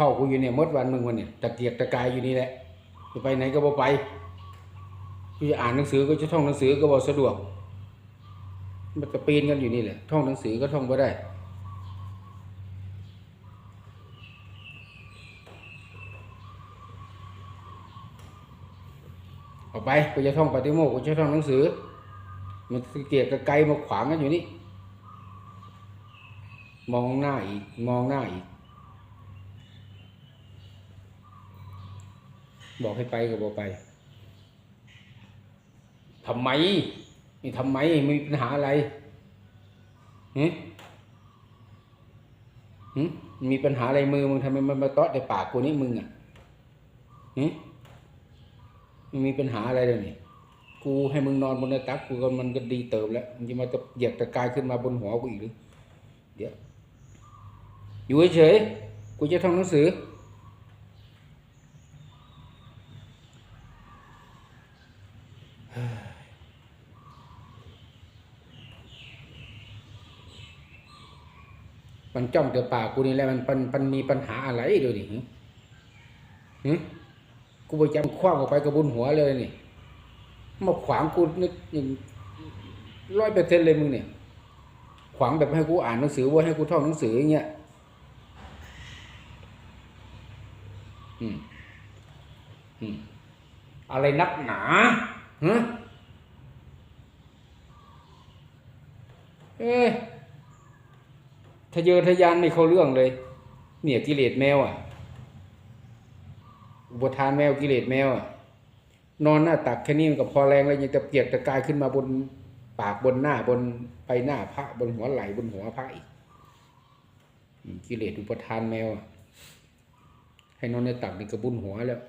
ฝ้ากูอยู่เนี่ยมดวันมึงวันเนี่ยตะเกียกตะกายอยู่นี่แหละจะไปไหนก็บ่ไปกูจะอ่านหนังสือก็จะท่องหนังสือก็บ่สะดวก มันจะปีนกันอยู่นี่แหละท่องหนังสือก็ท่องบ่ได้ออกไปกูจะท่องปฏิโมกข์กูจะท่องหนังสือ มันตะเกียกตะกายมาขวางกันอยู่นี่ มองหน้าอีก มองหน้าอีก บอกให้ไปก็บอกไปทำไมนี่ทำไมมีปัญหาอะไรหึหึมีปัญหาอะไรมือมึงทำไมมันมาเตาะในปากกูนี่มึงอะหึมันมีปัญหาอะไรเลยนี่กูให้มึงนอนบนหน้าตักกูก็มันก็ดีเติบแล้วมึงจะมาตะเหยียบตะกายขึ้นมาบนหัวกูอีกหรือเดี๋ยวอยู่เฉยๆกูจะท่องหนังสือ มันจ้องแต่ปากกูนี่แหละมันมันมันมีปัญหาอะไรเดี๋ยวนี้หึกูไปจำคว้างออกไปกระบุญหัวเลยนี่มาขวางกูนึกอย่างร้อยเปอร์เซ็นต์เลยมึงเนี่ย ขวางแบบให้กูอ่านหนังสือว่าให้กูท่องหนังสืออย่างเงี้ยอืมอืมอะไรนักหนาฮะเอ๊ะ ทะเยอทะยานไม่เข้าเรื่องเลย เนี่ยกิเลสแมวอะ อุปทานแมวกิเลสแมวอะ นอนหน้าตักแค่นี้มันก็พอแรงแล้วยังจะเปียกตะกายขึ้นมาบนปากบนหน้าบนไปหน้าพระบนหัวไหล่บนหัวพระอีกกิเลสอุปทานแมวอะให้นอนในตักนี่ก็บุญหัวแล้ว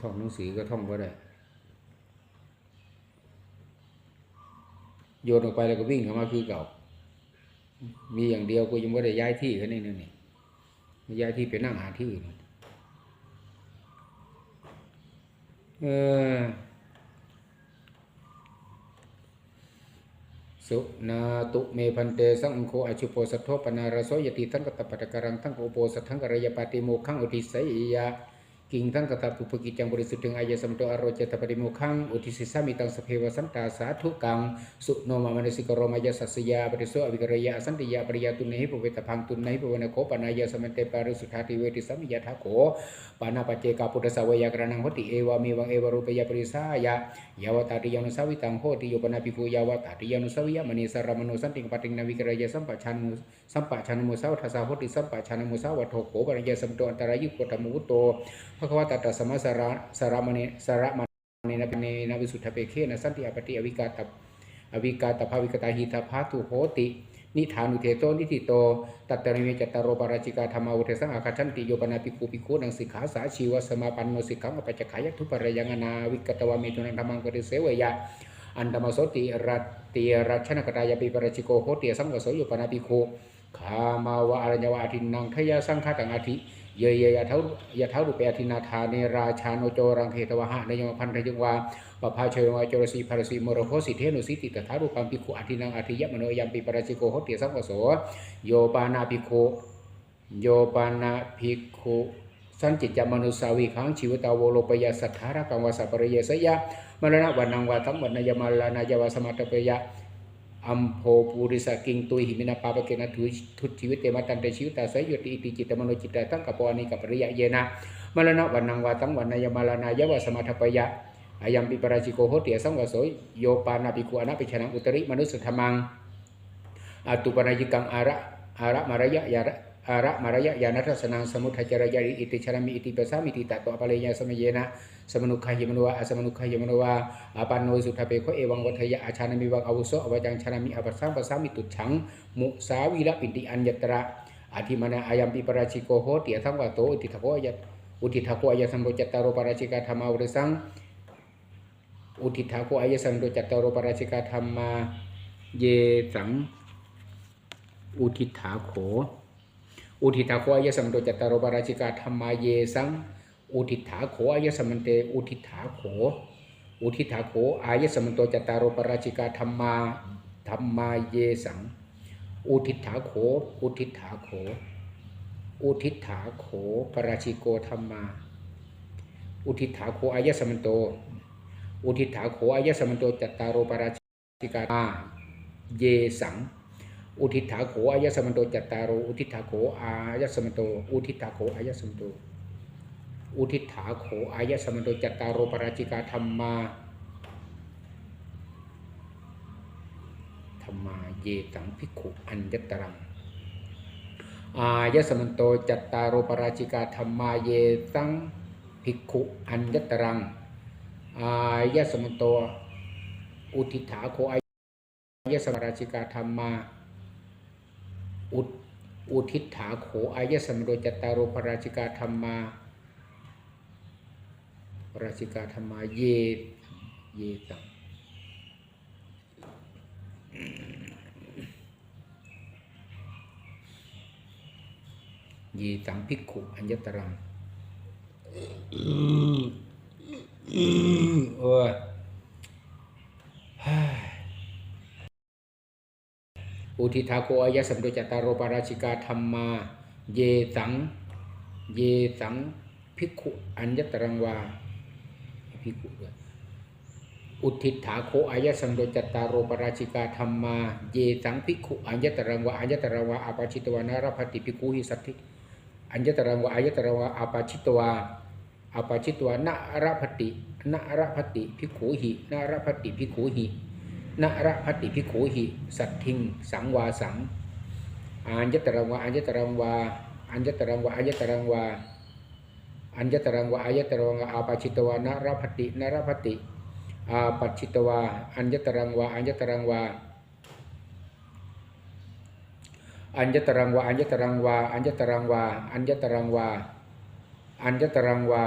ท่องหนังสือก็ท่องบ่ได้ โยนออกไปแล้วก็วิ่งเข้ามาคือเก่า มีอย่างเดียวกูยังไม่ได้ย้ายที่แค่นี้นึงนี่ย้ายที่ไปนั่งหาที่อื่นเออสุนาตุเมพันเตสังโฆอชุโปสัทโทปนารโสยติทั้งกตปัตตกรังทั้งโอโปสัททั้งกรยปาติโมขังอุทิสยยะ กิ่งทั้งกตปุภกิจังบริสุทธิ์ถึงอายสัมโตอโรจตปริโมขังอุทิสิสามิตังสเพวสันตาสาธุกังสุโนมามนสิกรมายสัสยาปริโสอวิกรยาสันติยาปริยาตุนหิปเวตพังตุนหิปวนโคปนายาสมันเตปาริสุทธาติเวติสัมยาทโขปานาปเจกาปุตตสาวยากรนังหติเอวามีวังเอวรูปยาปริสายายาวตาติยานุสาวิตังโหติโยปนาปิภูยาวตาติยานุสาวิยมณีสารมโนสันติงปติงนาวิกรยาสัมปชันสัมปชันมุสาวทัสสาโหติสัมปชันมุสาวัโถโขปริยาสัมโตอันตรายุโกตมุตโตพระควตตสมะสาระสารมณีสารมณีนเนนวิสุทธเปเคนะสันติอปติอวิกาตอวิกาตภาวิกตาหิตาภาตุโหตินิธานุเทโตนิทิโต ตัตตริเมจตตารโรปราจิกาธรรมาอุเทสังอาคาชันติโยปนาปิคูปิคูนังสิกขาสาชีวสมาปันโนสิกขังอปัจจขายัตถุปรยังอนาวิกตวามิตุนันธรรมังกริเสวยะอันธรรมโสติรัตติรัชนกตายปิปราชิโกโหติสังวโสโยปนาปิโคขามาวะอรัญวะอาทินังทยาสังฆตังอาทิ เยเยยะเท้ายะเท้ารุเปอธินาธาเนราชาโนโจรังเทตวะหะในยมพันธยังวาปภาเชยวาจรสีภารสีมรโคสิเทนุสิติตถารุปังปิโคอธินังอธิยมโนยัมปิปราชิโกโหติสังวโสโยปานาภิกขุโยปานาภิกขุสันจิตจามนุสาวิขังชีวตาวโลปยาสัทธารกังวาสัปริยสยะมรณะวันนังวาทั้งวันนายมาลานายาวาสมัตเปยะ อัมโพปุริสกิงตุยหิมินาปาปะเกนะทุทุชีวิตเตมาตันเตชีวิตาสยยติอิติจิตมโนจิตตตั้งกับปวานิกับปริยะเยนะมรณะวันนังวาตังวันนายมาลานายวะสมัทปยะอายัมปิปราชิโกโหติอสังวโสโยปานาปิคุอนาปิชนะอุตริมนุสธรรมังอตุปนายิกังอาระอาระมารยะยาระ อาระมารยะยานัทสนังสมุทัจรยาริอิติชรมิอิติปัสสามิติตะโตอปะเลยะสมเยนะสมนุขายมโนวะอสมนุขายมโนวะอาปันโนสุทธเปโคเอวังวัฏยะอาชานามิวังอาวุโสอวจังชานามิอปัสสังปัสสามิตุฉังมุสาวีระปิติอัญญตระอาทิมานาอายัมปิปราชิโกโหติยทังวะโตอุติทโกยะอุติทโกอายสัมโพจัตตารโอปราชิกาธรรมาอุสังอุติทโกอายสัมโพจัตตารโอปราชิกาธรรมาเยสังอุทิถาโข อุทิถาโขอายสัมโพจัตตารโอปราชิกาธรรมาเยสังอุทิถาโขอายสัมันเตอุทิถาโขอุทิถาโขอายสมันโตจตตารโอปราชิกาธรรมาธรรมาเยสังอุทิฏฐาโขอุทิฏฐาโขอุทิฏฐาโขปราชิโกธรรมา อุทิฏฐาโขอายะสมันโต อุทิฏฐาโขอายะสมันโตจัตตารโรปราชิกามาเยสัง อุทิฏฐาโขอายะสมันโตจัตตารโรอุทิฏฐาโขอายะสมันโตอุทิฏฐาโขอายะสมันโตอุทิฏฐาโขอายะสมันโตจัตตารโรปราชิกาธรรมาธรรมาเยตังภิกขุอัญญตรังอายะสมันโตจัตตารโรปราชิกาธรรมาเยตังภิกขุอัญญตรังอายะสมันโตอุทิฏฐาโขอายะสมราชิกาธรรมา อุดอุทิฏฐาโขอายะสมันโตจัตารโรปราชิกาธรรมาราชิกาธรรมาเยเยตังเยตังภิกขุอัญญตรังโอ้ยฮ่า อุทิทาโกอายะสัมโดจตตารโรปาราชิกาธรรมา เยสัง เยสังภิกขุอัญญตรังวาภิกขุด้วยอุทิฏฐาโคอายะสัมโดจัตตารโรปราชิกาธรรมา เยสังภิกขุอัญญตรังวาอัญญตรังวาอาปาชิตวานารพติภิกขุหิสัตถิอัญญตรังวาอัญญตรังวาอาปาชิตวาอาปาชิตวานะรพตินะรพติภิกขุหินะรพติภิกขุหิ นะรพัติภิกขุหิ สัตถิง สังวาสังอัญญตรังวาอัญญตรังวาอัญญตรังวาอัญญตรังวาอัญญตรังวะอายตรังวะอาปชิตวานารพตินารพติอาปชิตวาอัญญตรังวะอัญญตรังวะอัญญตรังวะอัญญตรังวะอัญญตรังวะอัญญตรังวะอัญญตรังวะ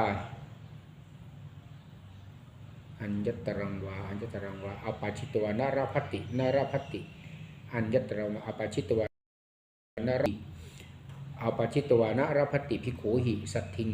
อัญญตรังวาอัญญตรังวาอปาชิตวานารพัตินารพัติ อัญญตรังวาอปาชิตวานารพัติอปาชิตวานารพัติภิกขุหิสัตทิง